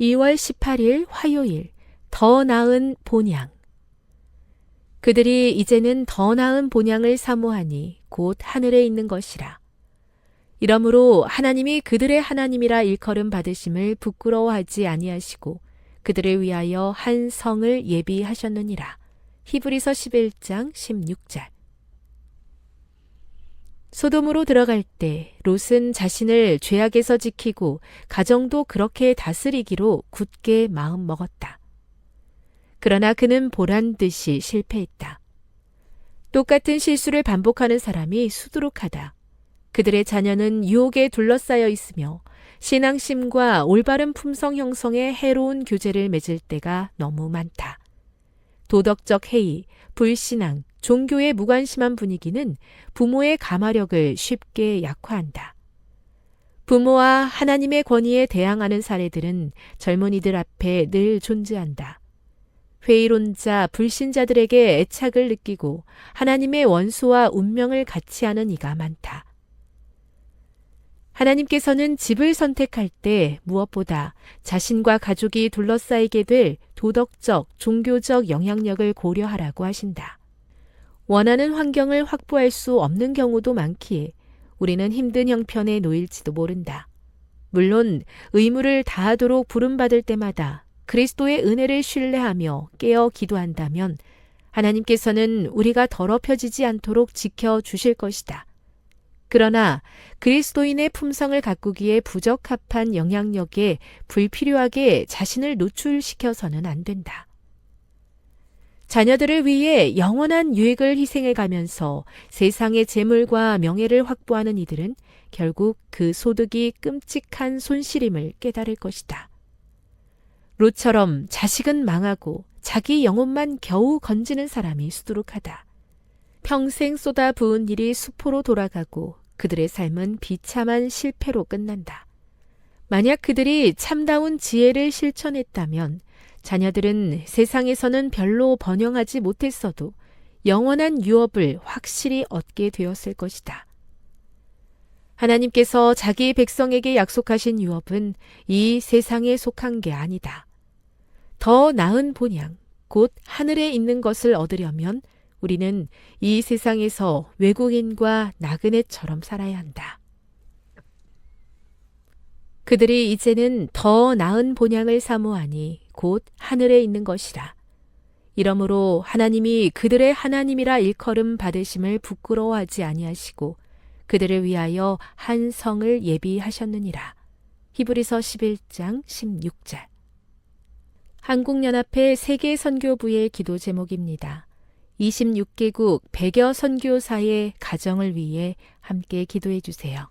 2월 18일 화요일 더 나은 본향 그들이 이제는 더 나은 본향을 사모하니 곧 하늘에 있는 것이라. 이러므로 하나님이 그들의 하나님이라 일컬음 받으심을 부끄러워하지 아니하시고 그들을 위하여 한 성을 예비하셨느니라. 히브리서 11장 16절 소돔으로 들어갈 때 롯은 자신을 죄악에서 지키고 가정도 그렇게 다스리기로 굳게 마음 먹었다. 그러나 그는 보란 듯이 실패했다. 똑같은 실수를 반복하는 사람이 수두룩하다. 그들의 자녀는 유혹에 둘러싸여 있으며 신앙심과 올바른 품성 형성에 해로운 교제를 맺을 때가 너무 많다. 도덕적 해이, 불신앙, 종교에 무관심한 분위기는 부모의 가마력을 쉽게 약화한다. 부모와 하나님의 권위에 대항하는 사례들은 젊은이들 앞에 늘 존재한다. 회의론자, 불신자들에게 애착을 느끼고 하나님의 원수와 운명을 같이 하는 이가 많다. 하나님께서는 집을 선택할 때 무엇보다 자신과 가족이 둘러싸이게 될 도덕적, 종교적 영향력을 고려하라고 하신다. 원하는 환경을 확보할 수 없는 경우도 많기에 우리는 힘든 형편에 놓일지도 모른다. 물론 의무를 다하도록 부름받을 때마다 그리스도의 은혜를 신뢰하며 깨어 기도한다면 하나님께서는 우리가 더럽혀지지 않도록 지켜 주실 것이다. 그러나 그리스도인의 품성을 가꾸기에 부적합한 영향력에 불필요하게 자신을 노출시켜서는 안 된다. 자녀들을 위해 영원한 유익을 희생해 가면서 세상의 재물과 명예를 확보하는 이들은 결국 그 소득이 끔찍한 손실임을 깨달을 것이다. 롯처럼 자식은 망하고 자기 영혼만 겨우 건지는 사람이 수두룩하다. 평생 쏟아 부은 일이 수포로 돌아가고 그들의 삶은 비참한 실패로 끝난다. 만약 그들이 참다운 지혜를 실천했다면 자녀들은 세상에서는 별로 번영하지 못했어도 영원한 유업을 확실히 얻게 되었을 것이다. 하나님께서 자기 백성에게 약속하신 유업은 이 세상에 속한 게 아니다. 더 나은 본향, 곧 하늘에 있는 것을 얻으려면 우리는 이 세상에서 외국인과 나그네처럼 살아야 한다. 그들이 이제는 더 나은 본향을 사모하니 곧 하늘에 있는 것이라. 이러므로 하나님이 그들의 하나님이라 일컬음 받으심을 부끄러워하지 아니하시고 그들을 위하여 한 성을 예비하셨느니라. 히브리서 11장 16절. 한국연합회 세계선교부의 기도 제목입니다. 26개국 100여 선교사의 가정을 위해 함께 기도해 주세요.